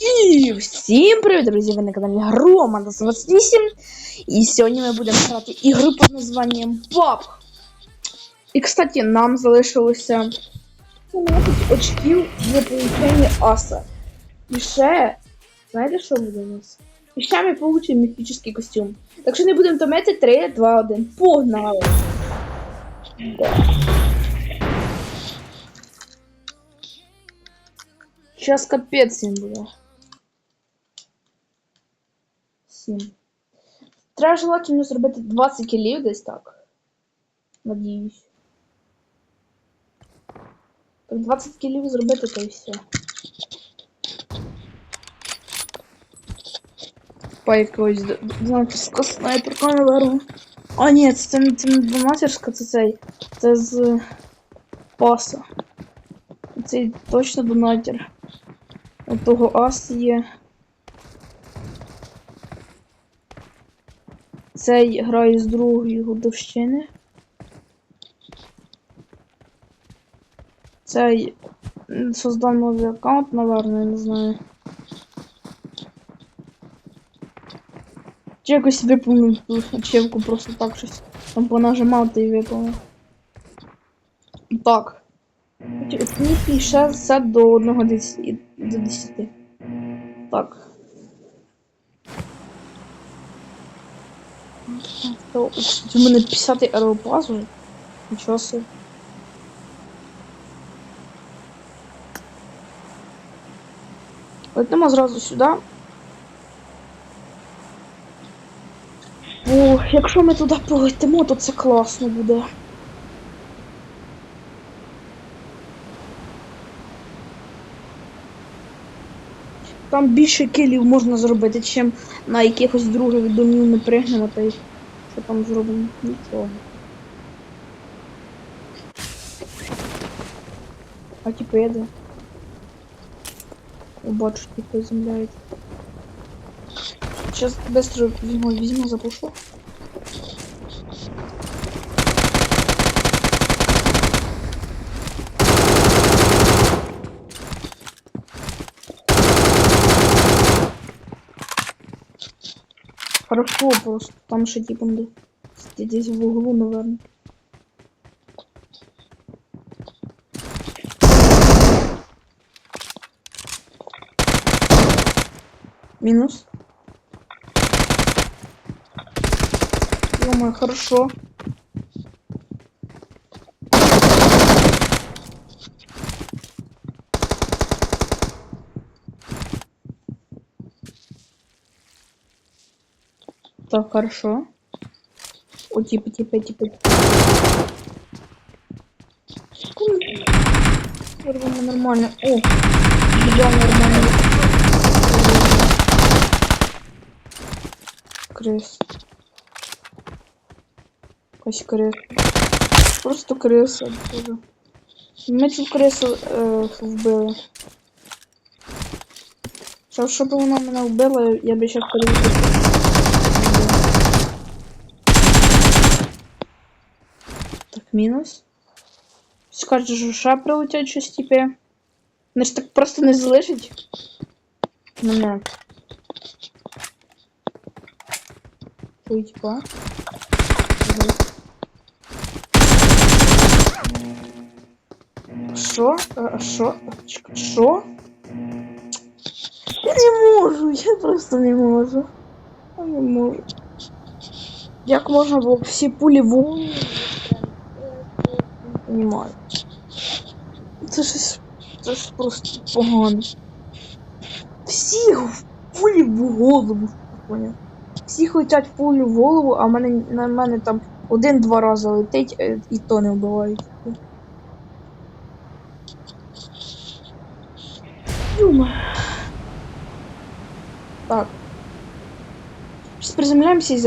І всім привіт, друзі! Ви на каналі Грома 28. І сьогодні ми будемо грати ігру під названням PUBG. І, кстати, нам залишилося 17 очків для получення аса. І ще, знаєте, що буде у нас? І ще ми получимо міфічний костюм. Так що не будемо томити 3, 2, 1. Погнали! Сейчас капець їм буде. Сім. Треба желательно зробити 20 кілів десь так. Надіюсь. Так 20 кілів зробити, то і все. По якогось донаторська снайперка, наверное. А, ні, це, це, це не донаторська, це цей. Це з паса. Цей точно донатер. У того ас є. Цей грає з другої годовщини. Цей создав новий аккаунт, наверное, не знаю. Чи якось виповнив ту ачівку просто так щось. Там понажимав та й виповнив. Так. Оцініть 60 до 1 10, до 10. Так. То, у мене 50 аеропаз уже. Нічого собі. Летимо зразу сюди. О, якщо ми туди полетимо, то це класно буде. Там більше килів можна зробити, чим на якихось других домів ми пригнемо, та й що там зробимо? Нічого. А типу я де? Бачу, типу заземляється. Зараз швидко візьму, візьму, запушу. Хорошо, просто там ще типа де- здесь в углу, наверное. Минус. ё хорошо. Так, хорошо. О, типа, типа, типа. Нормально, нормально. О, да, нормально. Крыс. Якась крис. Просто. Боже. Ми цю крису е, вбили. Щоб, щоб вона мене вбила, я би зараз перевірив. Мінус. Скажеш, що ще прилетять щось типу. Вони ж так просто не залишить. Мене. Ой, типа. Що? А що? Що? Я не можу, я просто не можу. Я не можу. Як можна було всі пулі в Понимаю. Це щось. Це ж просто погано. Всі в пулі в голову. Поняв? Всі хочуть пулю в голову, а мене, на мене там один-два рази летить, е, і то не вбивають. Юма. Так. Сейчас приземляемся и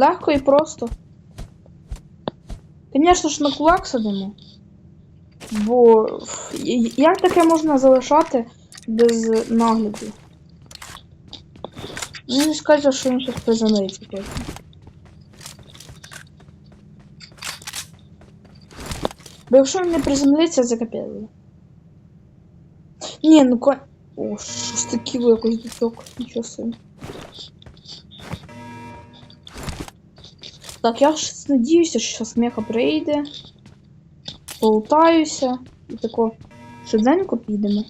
Легко і просто. Звісно ж, на кулак сидимо. Бо як таке можна залишати без нагляду? Мені скаже, що він щось приземлиться точно. Бо якщо він не приземлиться, буде. Ні, ну ко... О, щось таке якось діток. Нічого собі. Так, я ж надіюся, що зараз меха прийде. Полутаюся. І тако швиденько підемо.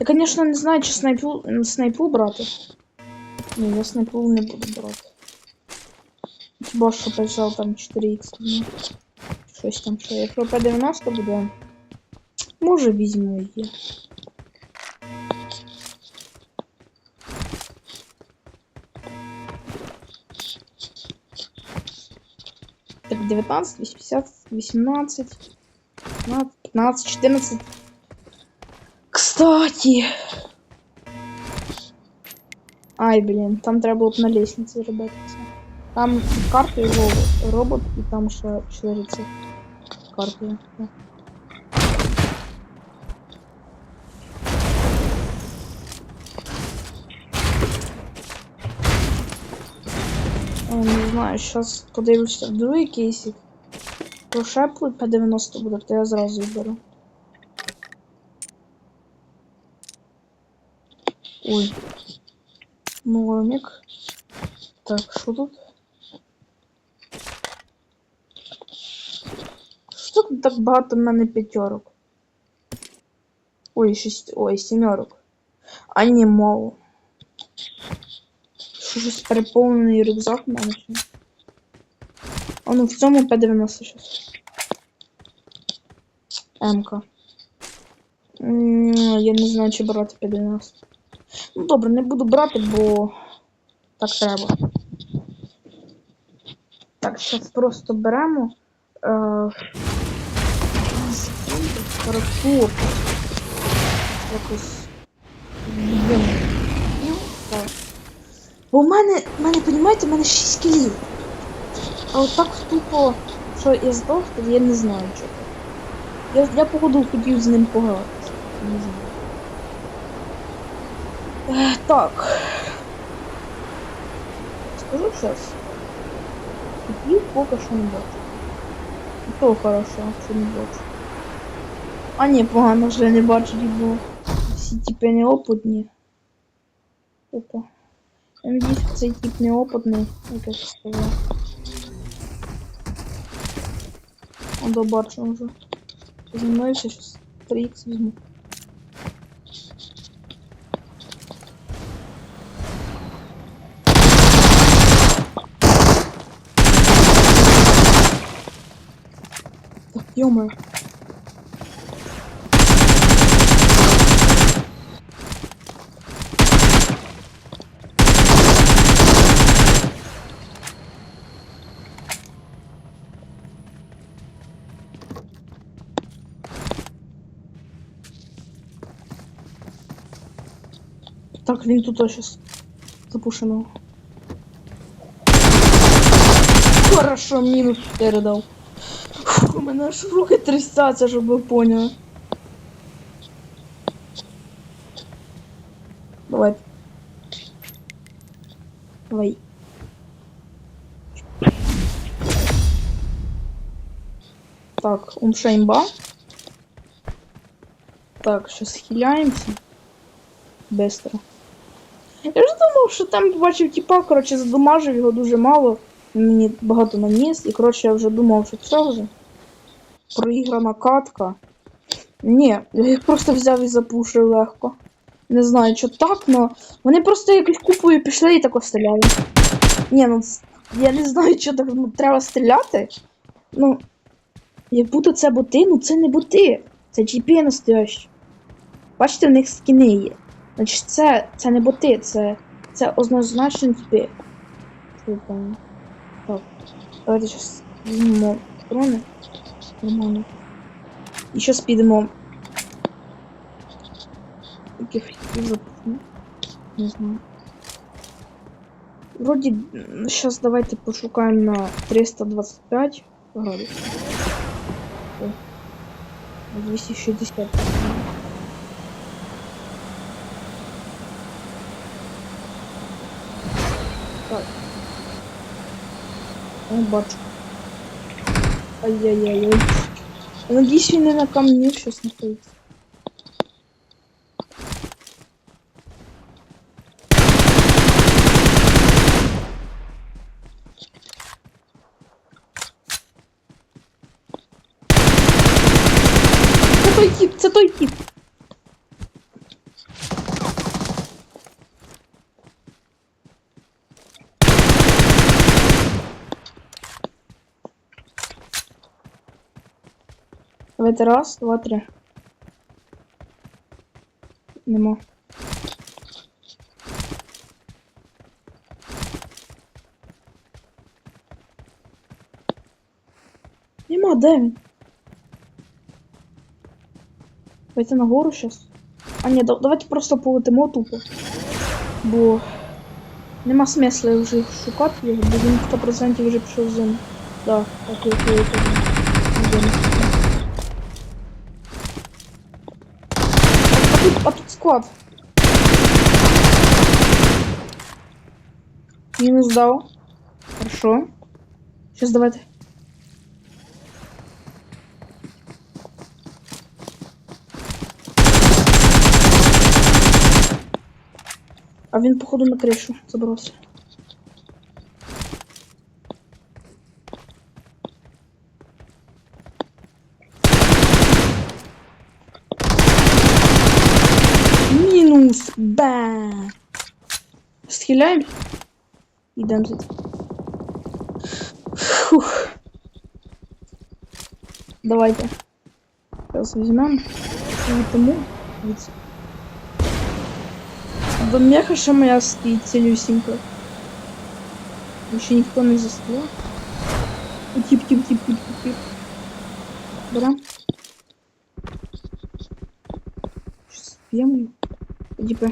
Я, звісно, не знаю, чи снайпу, снайпу брати. Ні, я снайпу не буду брати. Хіба що прижав там 4х. ну, Щось там що. Якщо П90 буде. Може візьму її. 19, 80, 18, 15, 15, 14. Кстати. Ай, блін, там треба було б на лестниці зробити це. Там під картою робот, робот і там ще 4 цих карти. є. О, не знаю, зараз подивлюся в другий кейсик. То шеплу П90 буде, то я зразу беру. Ой. Номик. Так, що тут? Що тут так багато в мене п'ятерок? Ой, шість. Ой, сімерок. А ні, мало. Що щось переповнений рюкзак в мене. Ну в цьому П90 щось. МК. М, Я не знаю, чи брати П90. Ну добре, не буду брати, бо так треба. Так, зараз просто беремо. Е... Якось. Бо в мене, в мене, понімаєте, в мене 6 кілів. А от так тупо, що я здох, то я не знаю чого. Я, я походу хотів з ним погратися. Не знаю. Е, так. Скажу щось. Купів поки що не бачу. І то хорошо, що не бачу. А ні, погано, що я не бачу, бо всі типи неопитні. Опа. Я надіюсь, цей тип неопитний, як я сказав. Он добачу вже. Зі мною ще щось 3х візьму. Так, ё Так, він тут сейчас запушено. Хорошо, мінус 4 дав. Фу, у мене аж руки трясяться, щоб ви поняли. Давай. Давай. Так, он шеймба. Так, сейчас хиляемся. Быстро. Я ж думав, що там побачив тіпа, коротше, задомажив його дуже мало. Мені багато наніс, і коротше я вже думав, що це вже. Проіграна катка. Ні, я їх просто взяв і запушив легко. Не знаю, що так, но вони просто якось купою пішли і тако стріляли. Ні, ну я не знаю, що так ну, треба стріляти. Ну, як будто це боти, ну це не боти. Це GP настоящі. Бачите, в них скіни є. Значить, це, це не боти, це, це однозначно. Це. Так. Давайте зараз візьмемо патрони. Нормально. І зараз підемо. Яких хотів? Не знаю. Вроді, зараз давайте пошукаємо на 325 градусів. О, 260. Так. О, бачу. Ай-яй-яй-яй. Я Надіюсь, він не на камні щось знаходиться. Це той тип, це той тип. Давайте раз, два, три. Нема. Нема, де він? Давайте нагору сейчас. А ні, давайте просто полетимо тупо. Бо нема смисла вже шукати його, бо він 100% вже пішов в зону. Да, так я зону. А тут, а тут склад. Минус дал. Хорошо. Сейчас давайте. А він, походу, на кришу забрався. Мінус! Ба! Схиляємо? Йдемо за Фух. Давайте. Зараз візьмемо. Тому. До меха ще моя стоїть цілюсінька. Ще ніхто не застав. Тип, тип, тип, тип, тип, тип. Берем. Щас Типа.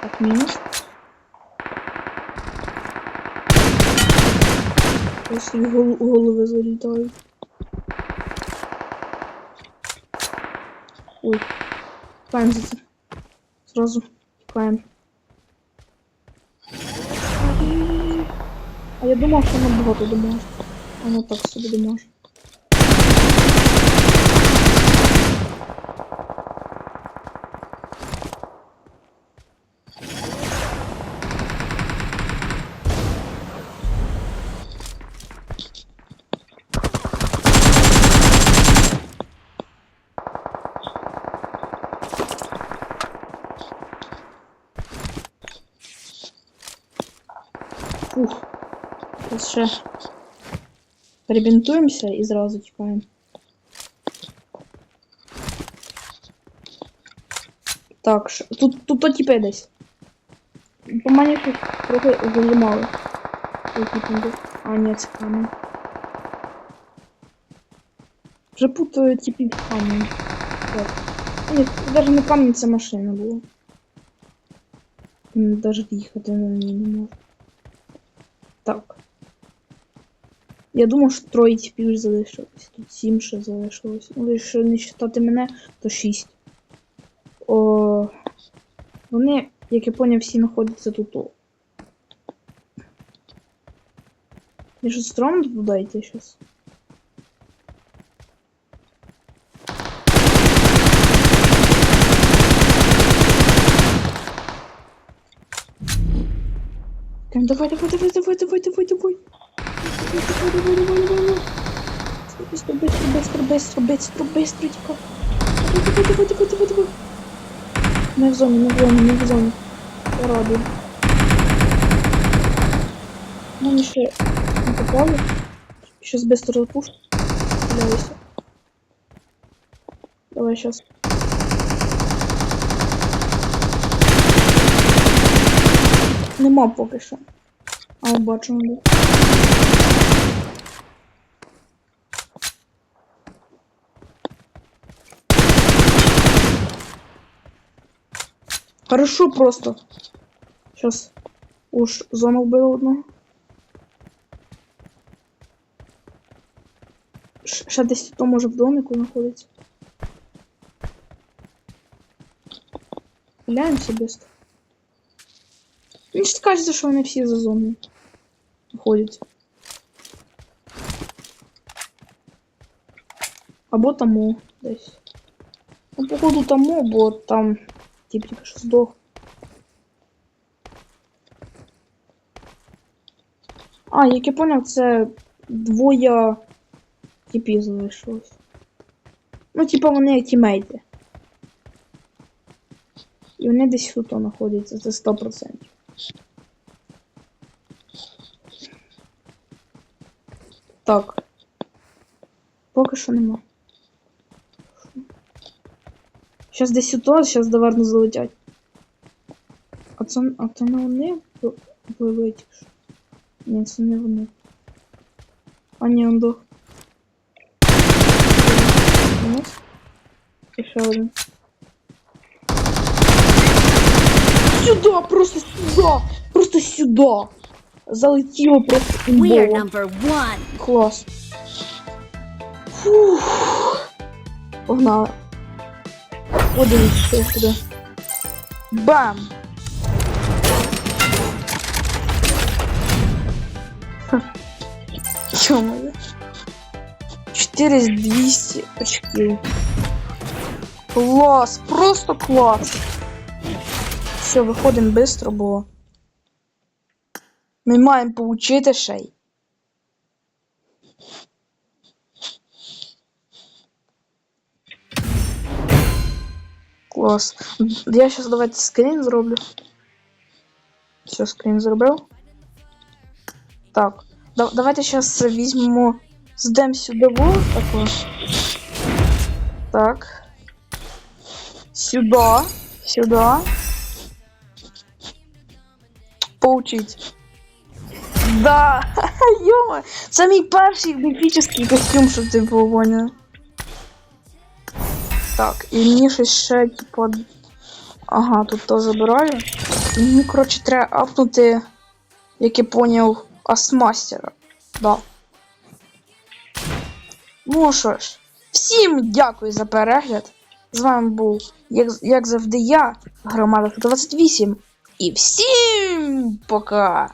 Так, мінус. В гол- голови залітають. Ой. Тікаємо за це. Зразу тікаємо. А я думав, що набагато доможе. Воно так собі доможе. Зараз ще перебінтуємося і зразу тікаємо. Так, ш- тут, тут то тіпи десь. По мені щось трохи залімали. А, ні, це камінь. Вже путаю типів з камінь. Так. Ні, це навіть не камінь, це машина була. М, Даже їхати на ній не можу. Так. Я думав, що троє типів залишилось. Тут сім ще залишилось. Ну, якщо не читати мене, то шість. О, вони, як я поняв, всі знаходяться тут. Я що стрьомно туди йти зараз? Давай, давай, давай, давай, давай, давай, давай Давай, давай, давай, давай, давай. Быстро, быстро, быстро, быстро, быстро, быстро, тихо. Давай, давай, давай, давай, давай, давай. Не в зоні, не в зоні, не в зоні. Я радий. Мені ще не попали. Сейчас быстро запушу. Стреляйся. Давай сейчас. Нема поки що. А, бачу, де. Хорошо просто. Сейчас. Уж зону. Ш- Ще десь тут може в домику знаходиться. Глянемося без. Мені ж кажеться, що вони всі за зоною ходять. Або тому. Ну, походу тому, бо там тип тільки що здох. А, як я поняв, це двоє типів залишилось. Ну, типа вони тімейти. І вони десь тут знаходяться, це 100%. Так. Поки що нема. Щас десь тут, зараз доверно залетять. А це, а це не вони бу- були тільки що? Ні, це не вони. А ні, он дох. Мінус. І ще один. Сюда, просто сюда! Просто сюда! Залетіло просто We are імбово. number one. Клас. Фух. Погнали. Подивіться, що сюди. Бам! Ха. Ё-моё. 4 з 200 очків. Клас, просто клас. Все, виходимо швидко, бо ми маємо поучити ще й. Клас. Я сейчас давайте скрин зроблю. Все, скрин зробив. Так. Да, давайте сейчас візьмемо. Здем сюди вот таку. Так. Сюда. Сюда. Поучить. Да! Йома! Це мій перший міфічний костюм, щоб ти було поняв. Так, і мені щось ще, типу. Ага, тут то забираю. І мені, коротше, треба апнути, як я поняв, асмастера. Да. Ну що ж, всім дякую за перегляд. З вами був, як, як завжди, я, Громада 128. І всім пока!